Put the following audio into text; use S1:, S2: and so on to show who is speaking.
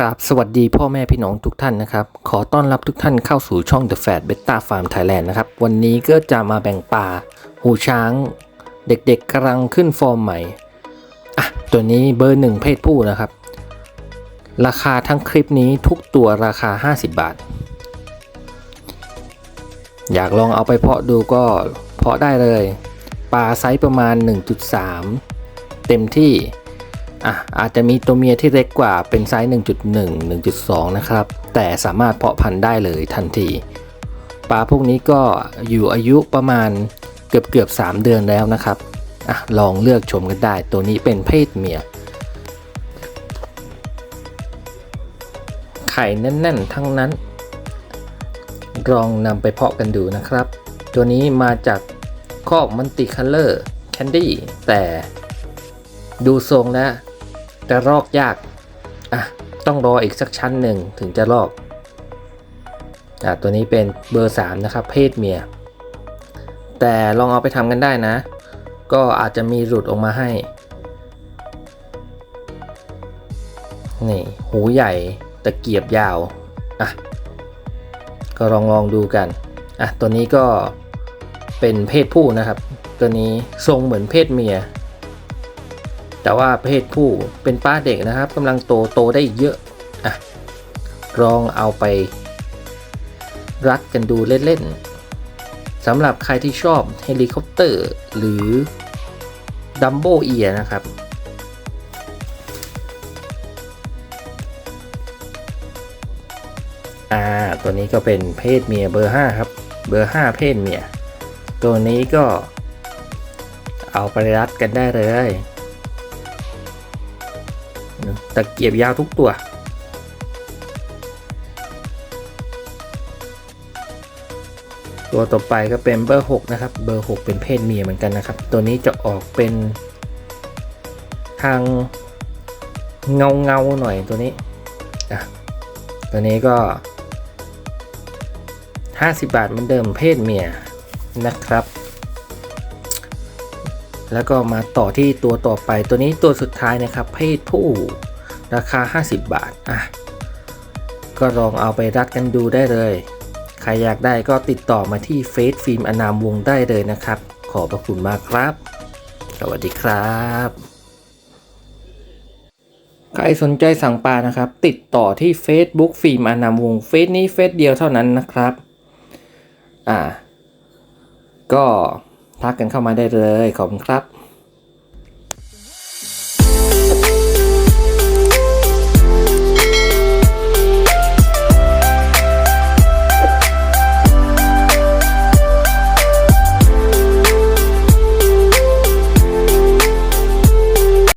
S1: ราบสวัสดีพ่อแม่พี่น้องทุกท่านนะครับ ขอต้อนรับทุกท่านเข้าสู่ช่อง The Fat Beta Farm Thailand นะครับ วันนี้ก็จะมาแบ่งป่า หูช้าง เด็กๆกำลังขึ้นฟอร์มใหม่ อะ ตัวนี้เบอร์หนึ่งเพศผู้นะครับ ราคาทั้งคลิปนี้ทุกตัวราคา 50 บาท อยากลองเอาไปเพาะดูก็เพาะได้เลย ปลาไซส์ประมาณ 1.3 เต็มที่ อะอาจจะมีตัวเมียที่เล็กกว่าเป็นไซส์ 1.1 1.2 นะครับ แต่สามารถเพาะพันธุ์ได้เลยทันที ปลาพวกนี้ก็อยู่อายุประมาณเกือบเกือบ3เดือนแล้วนะครับอะลองเลือกชมกันได้ ตัวนี้เป็นเพศเมีย ไข่แน่นๆ ทั้งนั้น ลองนำไปเพาะกันดูนะครับ ตัวนี้มาจากคอกมันติคัลเลอร์แคนดี้แต่ดูทรงแล้ว จะลอกยากอะต้องรออีกสักชั้นหนึ่งถึงจะลอกอะตัวนี้เป็นเบอร์ 3 นะครับ เพศเมีย แต่ลองเอาไปทำกันได้นะ ก็อาจจะมีหลุดออกมาให้ นี่ หูใหญ่ตะเกียบยาวอะก็ลองลองดูกันอะตัวนี้ก็เป็นเพศผู้นะครับ ตัวนี้ทรงเหมือนเพศเมีย แต่ว่าเพศผู้เป็นป้าเด็กนะครับกำลังโตโตได้อีกเยอะอะลองเอาไป รัดกันดูเล่นๆสำหรับใครที่ชอบเฮลิคอปเตอร์ หรือดัมโบเอียนะครับอ่าตัวนี้ก็เป็นเพศเมียเบอร์ 5 ครับ เบอร์ 5 เพศเมีย ตัวนี้ก็เอาไปรัดกันได้เลย ตะเกียบยาวทุกตัว ตัวต่อไปก็เป็นเบอร์ 6 นะครับ เบอร์ 6 เป็นเพศเมียเหมือนกันนะครับ ตัวนี้จะออกเป็นทางเงาเงาหน่อยตัวนี้อะตัวนี้ก็ 50 บาทเหมือนเดิมเพศเมียนะครับ แล้วก็มาต่อที่ตัวต่อไปตัวนี้ตัวสุดท้ายนะครับ เพศผู้ราคา 50 บาทอะก็ลองเอาไปรัดกันดูได้เลย ใครอยากได้ก็ติดต่อมาที่เฟซฟิล์มอนามวงได้เลยนะครับ ขอบพระคุณมากครับ สวัสดีครับ ใครสนใจสั่งปลานะครับ ติดต่อที่ Facebook ฟิล์มอนามวงเฟซนี้เฟซเดียวเท่านั้นนะครับ อ่า ก็ ทักกันเข้ามาได้เลยขอบคุณครับ